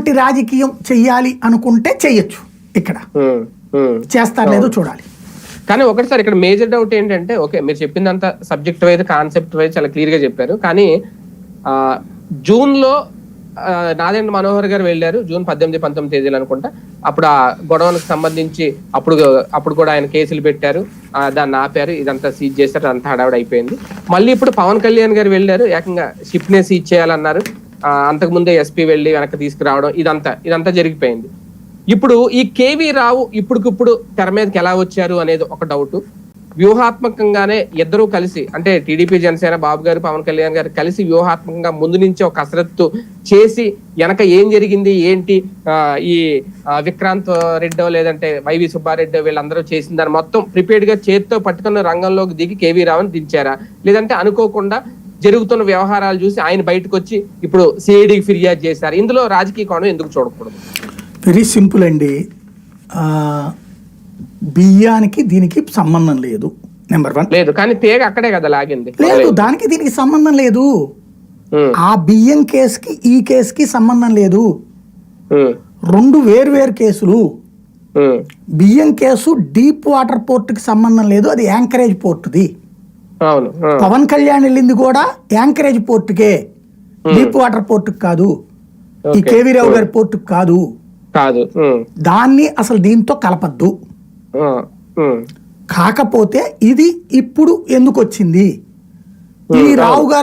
అలాంటి రాజకీయం చెయ్యాలి అనుకుంటే చెయ్యొచ్చు ఇక్కడ. చేస్తారు లేదో చూడాలి. కానీ ఒకటి సార్ ఇక్కడ మేజర్ డౌట్ ఏంటంటే ఓకే మీరు చెప్పిందంతా సబ్జెక్ట్ వైజ్ కాన్సెప్ట్ వైజ్ చాలా క్లియర్గా చెప్పారు. కానీ ఆ, జూన్లో నాదెండ్ల మనోహర్ గారు వెళ్ళారు జూన్ పద్దెనిమిది పంతొమ్మిది తేదీలు అనుకుంటా. అప్పుడు ఆ గొడవలకు సంబంధించి అప్పుడు అప్పుడు కూడా ఆయన కేసులు పెట్టారు. దాన్ని ఆపారు. ఇదంతా సీజ్ చేశారు. అంతా హడావిడి అయిపోయింది. మళ్ళీ ఇప్పుడు పవన్ కళ్యాణ్ గారు వెళ్ళారు. ఏకంగా షిప్ నే సీజ్ చేయాలన్నారు. అంతకుముందే అంతకు ముందే ఎస్పీ వెళ్ళి వెనక్కి తీసుకురావడం ఇదంతా ఇదంతా జరిగిపోయింది. ఇప్పుడు ఈ కేవీ రావు ఇప్పుడుకిప్పుడు తెర మీదకి ఎలా వచ్చారు అనేది ఒక డౌట్ వ్యూహాత్మకంగానే ఇద్దరూ కలిసి అంటే టీడీపీ జనసేన బాబు గారు పవన్ కళ్యాణ్ గారు కలిసి వ్యూహాత్మకంగా ముందు నుంచి ఒక కసరత్తు చేసి వెనక ఏం జరిగింది ఏంటి ఈ విక్రాంత్ రెడ్డో లేదంటే వైవి సుబ్బారెడ్డో వీళ్ళందరూ చేసిన దాన్ని మొత్తం ప్రిపేర్డ్గా చేతితో పట్టుకున్న రంగంలోకి దిగి కేవీ రావుని దించారా? లేదంటే అనుకోకుండా జరుగుతున్న వ్యవహారాలు చూసి ఆయన బయటకు వచ్చి ఇప్పుడు సిఐడికి ఫిర్యాదు చేశారు. ఇందులో రాజకీయ కోణం ఎందుకు చూడకూడదు? వెరీ సింపుల్ అండి. బియ్యానికి దీనికి సంబంధం లేదు. నెంబర్ వన్ లేదు కానీ తీగ అక్కడే కదా లాగింది. లేదు దానికి దీనికి సంబంధం లేదు. ఆ బియ్యం కేసుకి ఈ కేసుకి సంబంధం లేదు. రెండు వేరు కేసులు. బియ్యం కేసు డీప్ వాటర్ పోర్టుకి సంబంధం లేదు అది యాంకరేజ్ పోర్టుది. పవన్ కళ్యాణ్ వెళ్ళింది కూడా యాంకరేజ్ పోర్టుకే డీప్ వాటర్ పోర్టుకి కాదు. ఈ ఓకే. కేవీ రావు గారి పోర్టుకి కాదు. కాదు దాన్ని అసలు దీంతో కలపద్దు. కాకపోతే ఇది ఇప్పుడు ఎందుకు వచ్చింది? ఈ రావు గారు